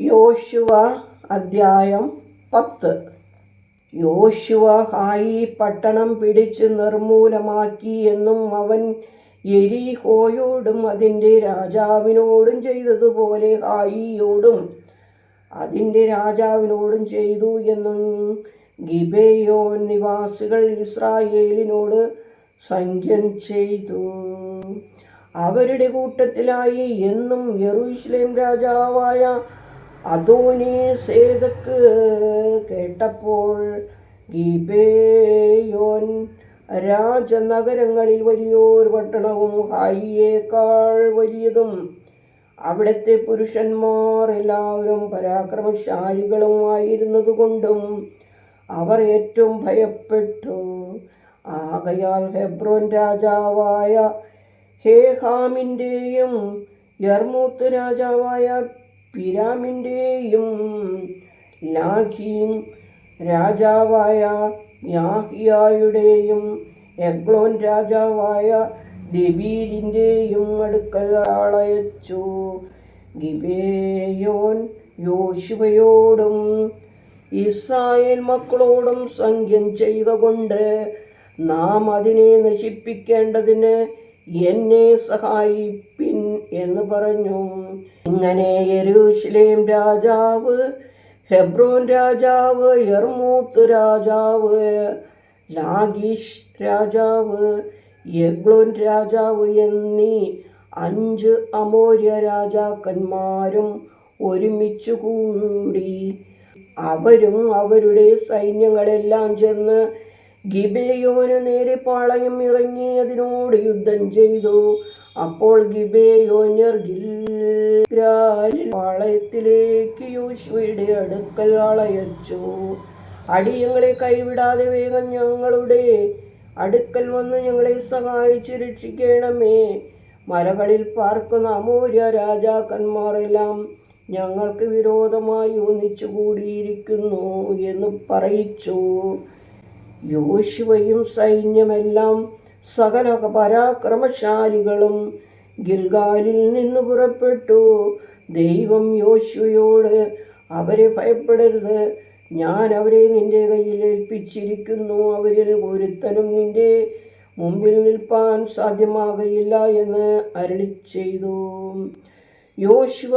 യോശുവ അദ്ധ്യായം പത്ത്. യോശുവ ഹായി പട്ടണം പിടിച്ച് നിർമൂലമാക്കി എന്നും അവൻ എരിഹോയോടും അതിന്റെ രാജാവിനോടും ചെയ്തതുപോലെ ഹായിയോടും അതിന്റെ രാജാവിനോടും ചെയ്തു എന്നും ഗിബേയോൻ നിവാസികൾ ഇസ്രായേലിനോട് സംഖ്യം ചെയ്തു. അവരുടെ കൂട്ടത്തിലായി എന്നും യെറൂശലേം രാജാവായ അദോനി സേതക്ക് കേട്ടപ്പോൾ ഗിബേയോൻ രാജനഗരങ്ങളിൽ വലിയൊരു പട്ടണവും ഹായിയേക്കാൾ വലിയതും. അവിടുത്തെ പുരുഷന്മാർ എല്ലാവരും പരാക്രമശാലികളും ആയിരുന്നതുകൊണ്ടും അവർ ഏറ്റവും ഭയപ്പെട്ടു. ആകയാൽ ഹെബ്രോൻ രാജാവായ ഹേഹാമിന്റെയും യർമൂത്ത് രാജാവായ പിരാമിന്റെയും ലാഖീം രാജാവായ യാഹിയായുടെയും എഗ്ലോൻ രാജാവായ ദബീരിന്റെയും അടുക്കൽ ആളയച്ചു. ഗിബേയോൻ യോശുവയോടും ഇസ്രായേൽ മക്കളോടും സംഖ്യം ചെയ്ത കൊണ്ട് നാം അതിനെ നശിപ്പിക്കേണ്ടതിന് എന്നെ സഹായിപ്പിൻ എന്ന് പറഞ്ഞു. ഇങ്ങനെ യരൂശ്ലേം രാജാവ് ഹെബ്രോൻ രാജാവ് യർമൂത്ത് രാജാവ് ലാഗീഷ് രാജാവ് യഗ്ലോൻ രാജാവ് എന്നീ അഞ്ച് അമോര്യ രാജാക്കന്മാരും ഒരുമിച്ചു കൂടി. അവരും അവരുടെ സൈന്യങ്ങളെല്ലാം ചെന്ന് ഗിബയോന് നേരെ പാളയം ഇറങ്ങി അതിനോട് യുദ്ധം ചെയ്തു. അപ്പോൾ ഗിബേയോന്യർ ഗിൽഗാലിൽ പാളയത്തിലേക്ക് യോശുവയുടെ അടുക്കൽ ആളയച്ചു. അടിയങ്ങളെ കൈവിടാതെ വേഗം ഞങ്ങളുടെ അടുക്കൽ വന്ന് ഞങ്ങളെ സഹായിച്ച് രക്ഷിക്കണമേ. മലകളിൽ പാർക്കുന്ന അമൂര്യ രാജാക്കന്മാരെല്ലാം ഞങ്ങൾക്ക് വിരോധമായി ഒന്നിച്ചു കൂടിയിരിക്കുന്നു എന്ന് പറയിച്ചു. യോശുവയും സൈന്യമെല്ലാം സകല പരാക്രമശാലികളും ഗിൽഗാലിൽ നിന്ന് പുറപ്പെട്ടു. ദൈവം യോശുവയോട് അവരെ ഭയപ്പെടരുത്. ഞാൻ അവരെ നിന്റെ കയ്യിൽ ഏൽപ്പിച്ചിരിക്കുന്നു. അവരിൽ ഒരുത്തനും നിന്റെ മുമ്പിൽ നിൽപ്പാൻ സാധ്യമാകയില്ല എന്ന് അരളി ചെയ്തു. യോശുവ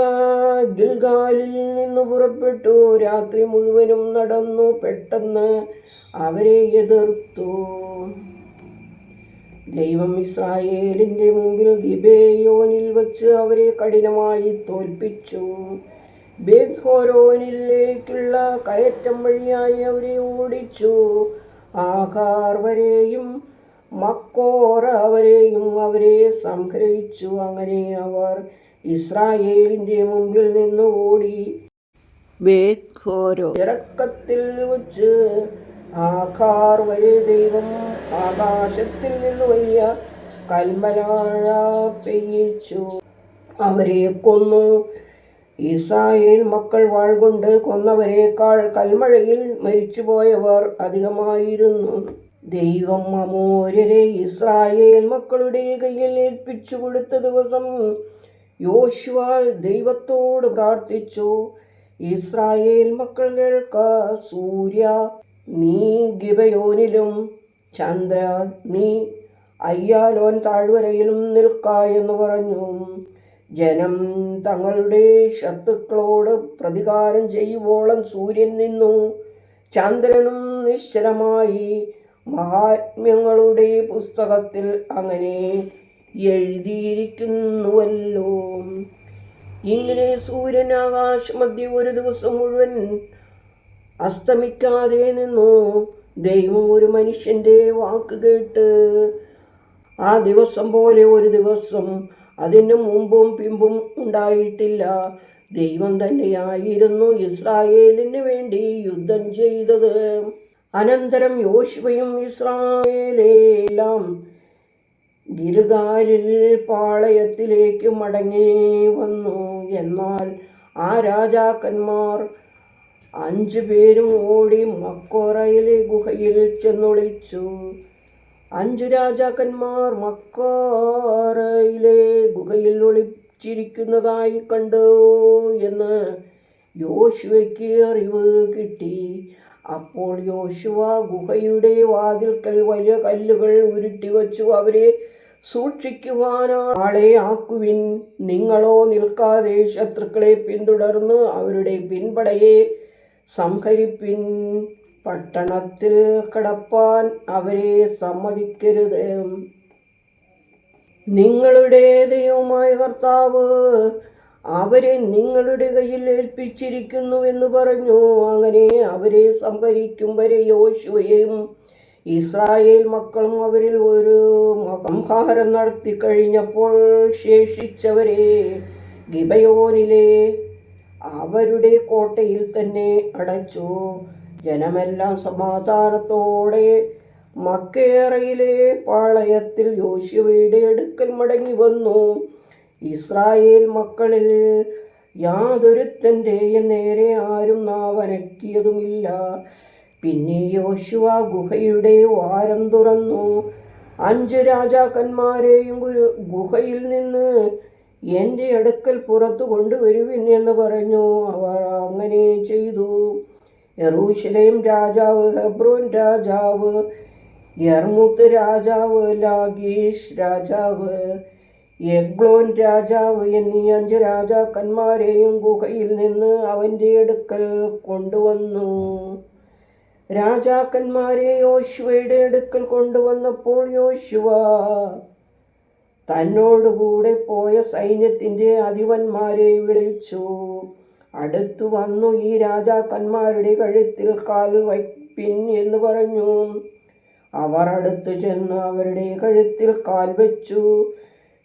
ഗിൽഗാലിൽ നിന്ന് പുറപ്പെട്ടു. രാത്രി മുഴുവനും നടന്നു. പെട്ടെന്ന് അവരെ എതിർത്തു. ദൈവം ഇസ്രായേലിന്റെ മുമ്പിൽ ഗിബേയോനിൽ വച്ച് അവരെ കഠിനമായി തോൽപ്പിച്ചു. ബേത്ഹോരോനിലേക്കുള്ള കയറ്റം വഴിയായി അവരെ ഓടിച്ചു. ആകാർ വരെയും മക്കോറ വരെയും അവരെ സംഗ്രഹിച്ചു. അങ്ങനെ അവർ ഇസ്രായേലിന്റെ മുമ്പിൽ നിന്ന് ഓടി. ബേത്ഹോരോ ഇറക്കത്തിൽ വച്ച് ആകാർ വഴി ദൈവം ആകാശത്തിൽ നിന്ന് വലിയ കൽമലാഴ പെയ്യിച്ചു. അവരെ കൊന്നു. ഇസ്രായേൽ മക്കൾ വാൾകൊണ്ട് കൊന്നവരേക്കാൾ കൽമഴയിൽ മരിച്ചുപോയവർ അധികമായിരുന്നു. ദൈവം അമോര്യരെ ഇസ്രായേൽ മക്കളുടെ കയ്യിൽ ഏൽപ്പിച്ചു കൊടുത്ത ദിവസം യോശുവ ദൈവത്തോട് പ്രാർത്ഥിച്ചു. ഇസ്രായേൽ മക്കൾ കേൾക്ക സൂര്യ നീ ഗിബയോനിലും ചന്ദ്ര നീ അയ്യാലോൻ താഴ്വരയിലും നിൽക്ക എന്ന് പറഞ്ഞു. ജനം തങ്ങളുടെ ശത്രുക്കളോട് പ്രതികാരം ചെയ്യുവോളം സൂര്യൻ നിന്നു. ചന്ദ്രനും നിശ്ചലമായി മഹാത്മ്യങ്ങളുടെ പുസ്തകത്തിൽ അങ്ങനെ എഴുതിയിരിക്കുന്നുവല്ലോ. ഇങ്ങനെ സൂര്യൻ ആകാശമധ്യ ഒരു ദിവസം മുഴുവൻ അസ്തമിക്കാതെ നിന്നു. ദൈവം ഒരു മനുഷ്യന്റെ വാക്ക് കേട്ട് ആ ദിവസം പോലെ ഒരു ദിവസം അതിനു മുമ്പും പിമ്പും ഉണ്ടായിട്ടില്ല. ദൈവം തന്നെയായിരുന്നു ഇസ്രായേലിന് വേണ്ടി യുദ്ധം ചെയ്തത്. അനന്തരം യോശുവയും ഇസ്രായേലെല്ലാം ഗിരുകാലിൽ പാളയത്തിലേക്ക് മടങ്ങി വന്നു. എന്നാൽ ആ രാജാക്കന്മാർ അഞ്ചു പേരും ഓടി മക്കോറയിലെ ഗുഹയിൽ ചെന്നൊളിച്ചു. അഞ്ചു രാജാക്കന്മാർ മക്കോറയിലെ ഗുഹയിൽ ഒളിച്ചിരിക്കുന്നതായി കണ്ടു എന്ന് യോശുവയ്ക്ക് അറിവ് കിട്ടി. അപ്പോൾ യോശുവ ഗുഹയുടെ വാതിൽക്കൽ വലിയ കല്ലുകൾ ഉരുട്ടി വച്ചു അവരെ സൂക്ഷിക്കുവാനാളെ ആക്കുവിൻ. നിങ്ങളോ നിൽക്കാതെ ശത്രുക്കളെ പിന്തുടർന്ന് അവരുടെ പിൻപടയെ സംഹരിപ്പിൻ പട്ടണത്തിൽ കടപ്പാൻ അവരെ സമ്മതിക്കരുത്. നിങ്ങളുടെ ദൈവമായ കർത്താവ് അവരെ നിങ്ങളുടെ കയ്യിൽ ഏൽപ്പിച്ചിരിക്കുന്നു എന്ന് പറഞ്ഞു. അങ്ങനെ അവരെ സംഹരിക്കും വരെ യോശുവയും ഇസ്രായേൽ മക്കളും അവരിൽ ഒരു സംഹാരം നടത്തി കഴിഞ്ഞപ്പോൾ ശേഷിച്ചവരെ ഗിബയോനിലെ അവരുടെ കോട്ടയിൽ തന്നെ അടച്ചു. ജനമെല്ലാം സമാധാനത്തോടെ മക്കേറയിലെ പാളയത്തിൽ യോശുവയുടെ അടുക്കൽ മടങ്ങി വന്നു. ഇസ്രായേൽ മക്കളിൽ യാതൊരുത്തന്റെയും നേരെ ആരും നാവനക്കിയതുമില്ല. പിന്നെ യോശുവ ഗുഹയുടെ വാരം തുറന്നു. അഞ്ച് രാജാക്കന്മാരെയും ഗുഹയിൽ നിന്ന് എന്റെ അടുക്കൽ പുറത്തു കൊണ്ടുവരുവിൻ എന്ന് പറഞ്ഞു. അവർ അങ്ങനെ ചെയ്തു. യറൂഷലേം രാജാവ് ഹെബ്രോൻ രാജാവ് യർമുത്ത് രാജാവ് ലാഗീഷ് രാജാവ് എഗ്ലോൻ രാജാവ് എന്നീ അഞ്ച് രാജാക്കന്മാരെയും ഗുഹയിൽ നിന്ന് അവന്റെ അടുക്കൽ കൊണ്ടുവന്നു. രാജാക്കന്മാരെ യോശുവയുടെ അടുക്കൽ കൊണ്ടുവന്നപ്പോൾ യോശുവ തന്നോടുകൂടെ പോയ സൈന്യത്തിന്റെ അധിപന്മാരെ വിളിച്ചു. അടുത്തു വന്നു ഈ രാജാക്കന്മാരുടെ കഴുത്തിൽ കാൽ വയ്പിൻ എന്ന് പറഞ്ഞു. അവർ അടുത്തു ചെന്ന് അവരുടെ കഴുത്തിൽ കാൽ വെച്ചു.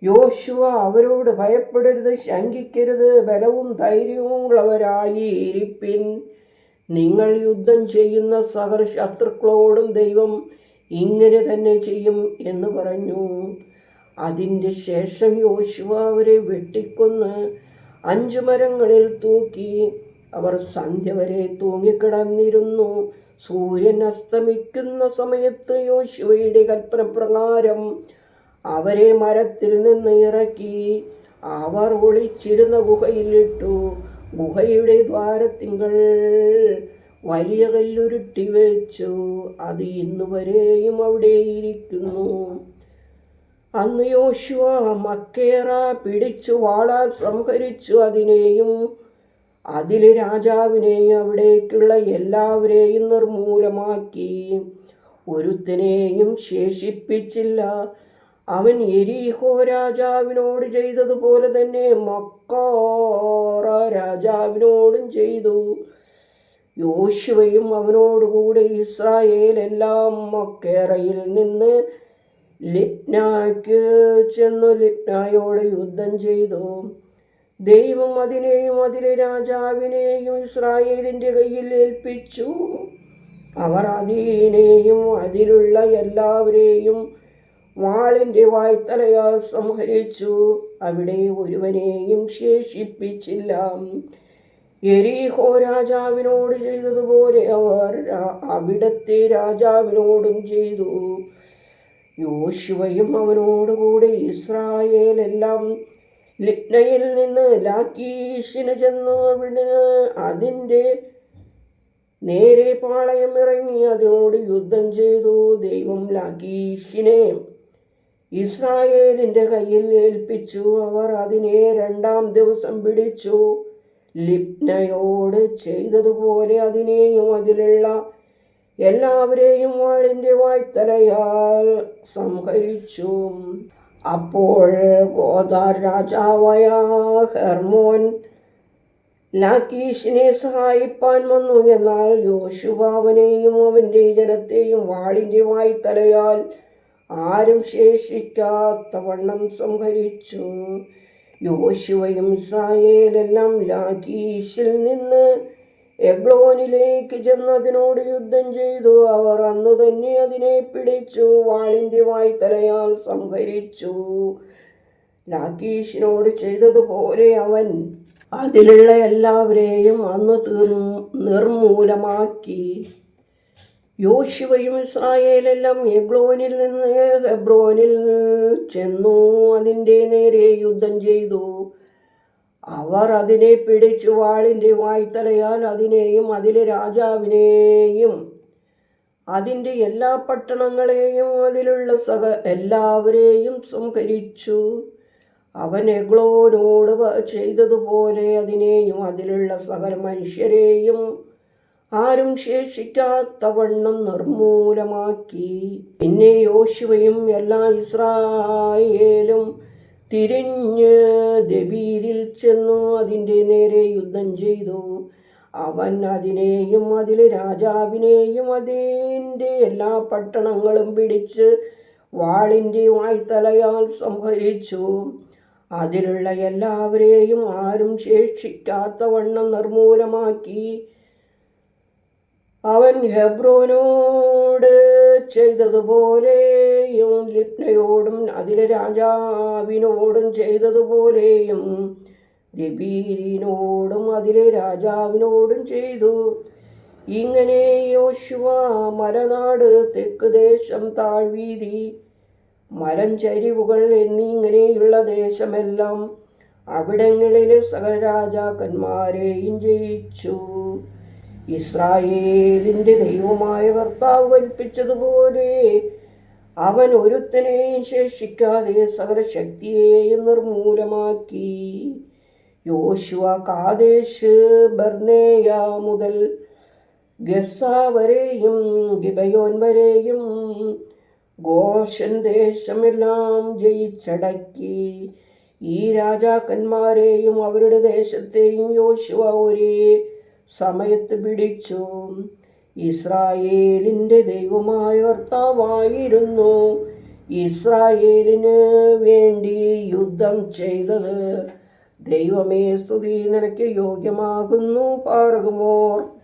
യോശുവ അവരോട് ഭയപ്പെടരുത് ശങ്കിക്കരുത് ബലവും ധൈര്യവും ഉള്ളവരായി ഇരിപ്പിൻ. നിങ്ങൾ യുദ്ധം ചെയ്യുന്ന സഹർ ശത്രുക്കളോടും ദൈവം ഇങ്ങനെ തന്നെ ചെയ്യും എന്ന് പറഞ്ഞു. അതിന്റെ ശേഷം യോശുവ അവരെ വെട്ടിക്കൊന്ന് അഞ്ചു മരങ്ങളിൽ തൂക്കി അവർ സന്ധ്യ വരെ തൂങ്ങിക്കിടന്നിരുന്നു. സൂര്യൻ അസ്തമിക്കുന്ന സമയത്ത് യോശുവയുടെ കൽപ്പന പ്രകാരം അവരെ മരത്തിൽ നിന്ന് ഇറക്കി അവർ ഒളിച്ചിരുന്ന ഗുഹയിലിട്ടു ഗുഹയുടെ ദ്വാരത്തിങ്കൾ വലിയ കല്ലുരുട്ടി വെച്ചു. അത് ഇന്നുവരെയും അവിടെ ഇരിക്കുന്നു. അന്ന് യോശുവ മക്കേറ പിടിച്ചു വാളാൽ സംഹരിച്ചു അതിനെയും അതിലെ രാജാവിനെയും അവിടേക്കുള്ള എല്ലാവരെയും നിർമൂലമാക്കി. ഒരുത്തനെയും ശേഷിപ്പിച്ചില്ല. അവൻ എരിഹോ രാജാവിനോട് ചെയ്തതുപോലെ തന്നെ മക്കോറ രാജാവിനോടും ചെയ്തു. യോശുവയും അവനോടുകൂടെ ഇസ്രായേൽ എല്ലാം മക്കേറയിൽ നിന്ന് ലിപ്നായ്ക്ക് ചെന്നു ലിപ്നായോട് യുദ്ധം ചെയ്തു. ദൈവം അതിനെയും അതിലെ രാജാവിനെയും ഇസ്രായേലിന്റെ കയ്യിൽ ഏൽപ്പിച്ചു. അവർ അതിനെയും അതിലുള്ള എല്ലാവരെയും വാളിന്റെ വായ്ത്തലയാൽ സംഹരിച്ചു. അവിടെ ഒരുവനെയും ശേഷിപ്പിച്ചില്ല. എരീഹോ രാജാവിനോട് ചെയ്തതുപോലെ അവർ അവിടത്തെ രാജാവിനോടും ചെയ്തു. യോശുവയും അവനോടുകൂടെ ഇസ്രായേലെല്ലാം ലിപ്നയിൽ നിന്ന് ലാക്കീഷിന് ചെന്നു. അവിടെ അതിന്റെ നേരെ പാളയം ഇറങ്ങി അതിനോട് യുദ്ധം ചെയ്തു. ദൈവം ലാക്കീഷിനെ ഇസ്രായേലിന്റെ കയ്യിൽ ഏൽപ്പിച്ചു. അവർ അതിനെ രണ്ടാം ദിവസം പിടിച്ചു. ലിപ്നയോട് ചെയ്തതുപോലെ അതിനെയും അതിലുള്ള എല്ലാവരെയും വാളിന്റെ വായ്ത്തലയാൽ സംഹരിച്ചു. അപ്പോൾ ഗോദാർ രാജാവായ ഹെർമോൻ ലാക്കീഷിനെ സഹായിപ്പാൻ വന്നു. എന്നാൽ യോശുബാവനെയും അവന്റെ ജനത്തെയും വാളിന്റെ വായ്ത്തലയാൽ ആരും ശേഷിക്കാത്ത വണ്ണം സംഹരിച്ചു. യോശുവയും സായേലെല്ലാം ലാക്കീഷിൽ നിന്ന് എഗ്ലോനിലേക്ക് ചെന്ന് അതിനോട് യുദ്ധം ചെയ്തു. അവർ അന്ന് തന്നെ അതിനെ പിടിച്ചു. വാളിന്റെ തലയാൽ സംഹരിച്ചു. ലാക്കീഷിനോട് ചെയ്തതുപോലെ അവൻ അതിലുള്ള എല്ലാവരെയും അന്ന് തീർന്നു നിർമൂലമാക്കി. യോശുവയും ഇസ്രായേലെല്ലാം എഗ്ലോനിൽ നിന്ന് ഹെബ്രോനിൽ ചെന്നു. അതിന്റെ നേരെ യുദ്ധം ചെയ്തു. അവർ അതിനെ പിടിച്ചു വാളിന്റെ വായ്ത്തലയാൽ അതിനെയും അതിലെ രാജാവിനെയും അതിന്റെ എല്ലാ പട്ടണങ്ങളെയും അതിലുള്ള സഹ എല്ലാവരെയും സംഹരിച്ചു. അവൻ എഗ്ലോനോട് ചെയ്തതുപോലെ അതിനെയും അതിലുള്ള സകല മനുഷ്യരെയും ആരും ശേഷിക്കാത്തവണ്ണം നിർമൂലമാക്കി. പിന്നെ യോശുവയും എല്ലാ ഇസ്രായേലും തിരിഞ്ഞ് ദബീരിൽ ചെന്നു അതിന്റെ നേരെ യുദ്ധം ചെയ്തു. അവൻ അതിനെയും അതിലെ രാജാവിനെയും അതിന്റെ എല്ലാ പട്ടണങ്ങളും പിടിച്ച് വാളിന്റെ വായ്ത്തലയാൽ സംഹരിച്ചു. അതിലുള്ള എല്ലാവരെയും ആരും ശേഷിക്കാത്ത വണ്ണം നിർമൂലമാക്കി. അവൻ ഹെബ്രോനോട് ചെയ്തതുപോലെയും ലിപ്നയോടും അതിലെ രാജാവിനോടും ചെയ്തതുപോലെയും ദബീരിനോടും അതിലെ രാജാവിനോടും ചെയ്തു. ഇങ്ങനെ യോശുവ മലനാട് തെക്ക് ദേശം താഴ്വീതി മരം ചരിവുകൾ എന്നിങ്ങനെയുള്ള ദേശമെല്ലാം അവിടങ്ങളിലെ സകല രാജാക്കന്മാരെയും ജയിച്ചു ഇസ്രായേലിന്റെ ദൈവമായ കർത്താവ് കൽപ്പിച്ചതുപോലെ അവൻ ഒരുത്തനെയും ശേഷിക്കാതെ സകല ശക്തിയെയും നിർമൂലമാക്കി. യോശുവ കാദേശ് ബർനേയ മുതൽ ഗസ വരെയും ഗിബയോൻ വരെയും ഘോഷൻ ദേശമെല്ലാം ജയിച്ചടക്കി. ഈ രാജാക്കന്മാരെയും അവരുടെ ദേശത്തെയും യോശുവ ഒരേ സമയത്ത് പിടിച്ചു. ഇസ്രായേലിന്റെ ദൈവമായ കർത്താവായിരുന്നു. ഇസ്രായേലിന് വേണ്ടി യുദ്ധം ചെയ്തത്. ദൈവമേ സ്തുതി നിനക്ക് യോഗ്യമാകുന്നു പാർകുമോർ